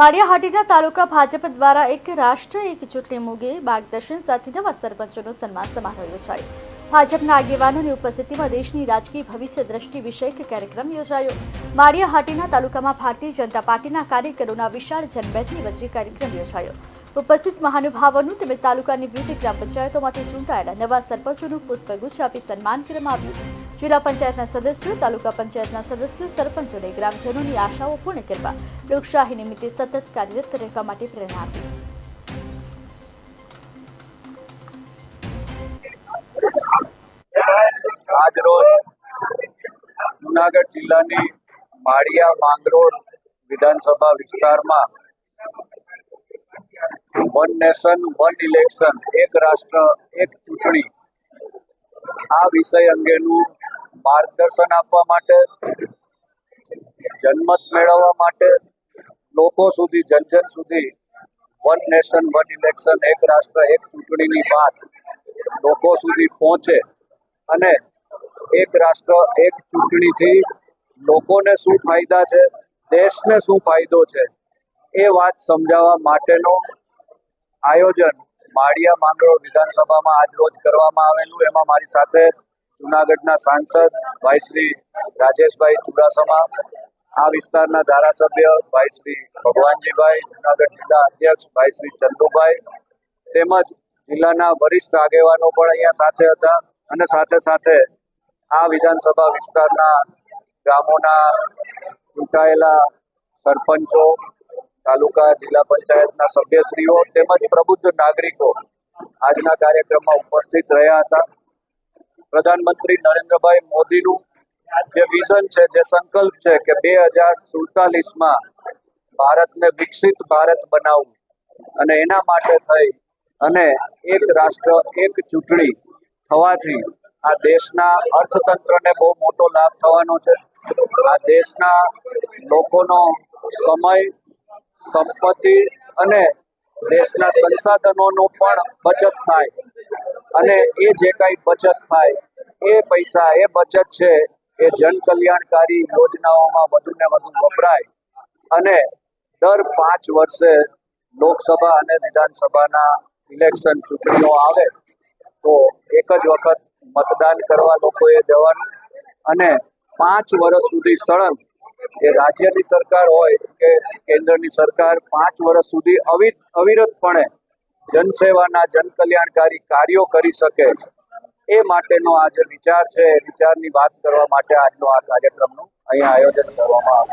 માળિયાહાટીના તાલુકા ભાજપ દ્વારા એક રાષ્ટ્ર એક ચૂંટણી મુગે માર્ગદર્શન સાથે નવા સરપંચોનો સન્માન સમારોહ યોજાયો. ભાજપના આગેવાનોની ઉપસ્થિતિમાં દેશની રાજકીય ભવિષ્ય દ્રષ્ટિ વિષયક કાર્યક્રમ યોજાયો. માળિયાહાટીના તાલુકામાં ભારતીય જનતા પાર્ટીના કાર્યકરોના વિશાળ જનબેઠની વચ્ચે કાર્યક્રમ યોજાયો. ઉપસ્થિત મહાનુભાવોનું તેમજ તાલુકાની વિવિધ ગ્રામ પંચાયતોમાંથી ચૂંટાયેલા નવા સરપંચોનું પુષ્પગુચ્છ આપી સન્માન કરવામાં આવ્યું. જિલ્લા પંચાયતના સદસ્યો, તાલુકા પંચાયતના સદસ્યો, સરપંચોને ગ્રામજનોની આશાઓ પૂર્ણ કરવા, લોકશાહી નિમિત્તે સતત કાર્યરત રહેવા માટે પ્રેરણા આપી. આજ જુનાગઢ જિલ્લાની માળિયા માંગરોળ વિધાનસભા વિસ્તારમાં વન નેશન વન ઇલેક્શન, એક રાષ્ટ્ર, એક ચૂંટણી. આ વિષય અંગેનું માર્ગદર્શન આપવા માટે, જનમત મેળવવા માટે લોકો સુધી જન જન સુધી વન નેશન, વન ઇલેક્શન, એક રાષ્ટ્ર, એક ચૂંટણીની વાત લોકો સુધી પહોંચે અને એક રાષ્ટ્ર, એક ચૂંટણીથી લોકોને શું ફાયદા છે, દેશને શું ફાયદો છે, એ વાત સમજાવવા માટેનો આયોજન માળિયા માંગરોળ વિધાનસભામાં આજ રોજ કરવામાં આવેલું. એમાં મારી સાથે જુનાગઢના સાંસદ ભાઈ શ્રી રાજેશભાઈ ચુડાસમા, આ વિસ્તારના ધારાસભ્ય ભાઈ શ્રી ભગવાનજીભાઈ, જુનાગઢ જિલ્લા અધ્યક્ષ ભાઈ શ્રી ચંદુભાઈ, તેમજ જિલ્લાના વરિષ્ઠ આગેવાનો પણ અહીંયા સાથે હતા અને સાથે સાથે આ વિધાનસભા વિસ્તારના ગામોના ચૂંટાયેલા સરપંચો તાલુકા જિલ્લા પંચાયતના સભ્યશ્રીઓ તેમજ પ્રબુદ્ધ નાગરિકો આજના કાર્યક્રમમાં ઉપસ્થિત રહ્યા હતા. પ્રધાનમંત્રી નરેન્દ્રભાઈ મોદીનું જે વિઝન છે, જે સંકલ્પ છે કે બે હજાર સુડતાલીસમાં ભારતને વિકસિત ભારત બનાવવું અને એના માટે થઈ અને એક રાષ્ટ્ર, એક ચૂંટણી થવાથી આ દેશના અર્થતંત્રને બહુ મોટો લાભ થવાનો છે. આ દેશના લોકોનો સમય સંપત્તિ અને દેશના સંસાધનોનો પણ બચત થાય. અને એ જે કાંઈ બચત થાય, એ પૈસા, એ બચત છે, એ જન કલ્યાણકારી યોજનાઓમાં વધુને વધુ વપરાય. અને દર પાંચ વર્ષે લોકસભા અને વિધાનસભાના ઇલેક્શન ચૂંટણીઓ આવે, તો એક જ વખત મતદાન કરવા લોકોએ જવાનું. અને પાંચ વર્ષ સુધી સળંગ એ રાજ્યની સરકાર હોય કે કેન્દ્રની સરકાર પાંચ વર્ષ સુધી અવિ, અવિરતપણે જનસેવાના જનકલ્યાણકારી કાર્યો કરી શકે એ માટેનો આ જે વિચાર છે. એ વિચારની વાત કરવા માટે આજનો આ કાર્યક્રમનું અહીંયા આયોજન કરવામાં આવ્યું.